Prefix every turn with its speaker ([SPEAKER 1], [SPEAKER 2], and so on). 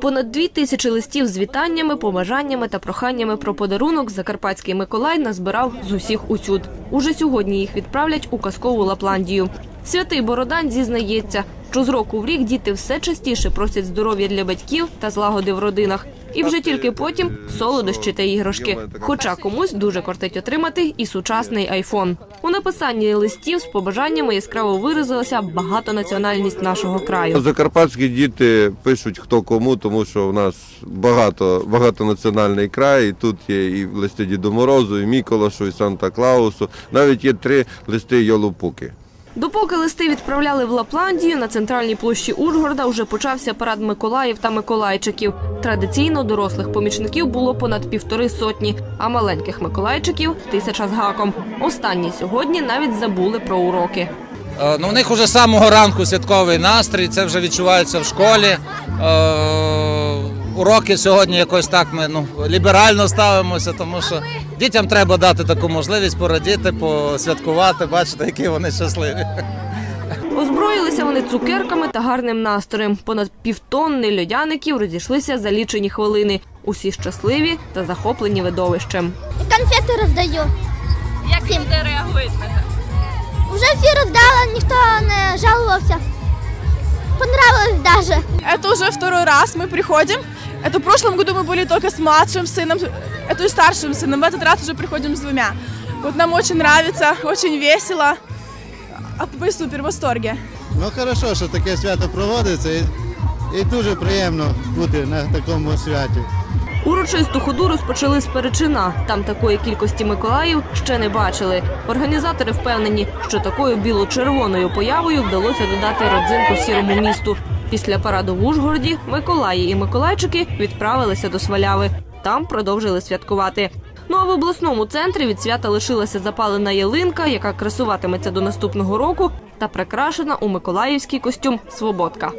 [SPEAKER 1] Понад дві тисячі листів з вітаннями, побажаннями та проханнями про подарунок Закарпатський Миколай назбирав з усіх усюд. Уже сьогодні їх відправлять у казкову Лапландію. Святий Бородан зізнається, що з року в рік діти все частіше просять здоров'я для батьків та злагоди в родинах. І вже тільки потім солодощі та іграшки. Хоча комусь дуже кортить отримати і сучасний айфон. У написанні листів з побажаннями яскраво виразилася багатонаціональність нашого краю.
[SPEAKER 2] Закарпатські діти пишуть хто кому, тому що в нас багато багатонаціональний край. І тут є і листи Діду Морозу, і Міколашу, і Санта Клаусу. Навіть є три листи Йолупуки.
[SPEAKER 1] Допоки листи відправляли в Лапландію, на центральній площі Ужгорода вже почався парад Миколаїв та Миколайчиків. Традиційно дорослих помічників було понад півтори сотні, а маленьких Миколайчиків – тисяча з гаком. Останні сьогодні навіть забули про уроки.
[SPEAKER 3] Е, Ну, у них вже з самого ранку святковий настрій, це вже відчувається в школі. Е, Уроки сьогодні якось так ми ну, ліберально ставимося, тому що дітям треба дати таку можливість порадіти, посвяткувати, бачите, які вони щасливі.
[SPEAKER 1] Озброїлися вони цукерками та гарним настроєм. Понад півтонни льодяників розійшлися за лічені хвилини. Усі щасливі та захоплені видовищем.
[SPEAKER 4] Конфети роздаю.
[SPEAKER 5] Як люди реагують на це?
[SPEAKER 4] Вже всі роздала, ніхто не жалувався. Понравилось даже.
[SPEAKER 5] Это уже второй раз мы приходим. Это в прошлом году мы были только с младшим сыном, это и старшим сыном. В этот раз уже приходим с двумя. Вот нам очень нравится, очень весело. А Мы супер в восторге.
[SPEAKER 6] Ну хорошо, що таке свято проводиться і, і дуже приємно бути на такому святі.
[SPEAKER 1] Урочисту ходу розпочали з Перечина. Там такої кількості Миколаїв ще не бачили. Організатори впевнені, що такою біло-червоною появою вдалося додати родзинку сірому місту. Після параду в Ужгороді Миколаї і Миколайчики відправилися до Сваляви. Там продовжили святкувати. Ну а в обласному центрі від свята лишилася запалена ялинка, яка красуватиметься до наступного року, та прикрашена у миколаївський костюм Свободка.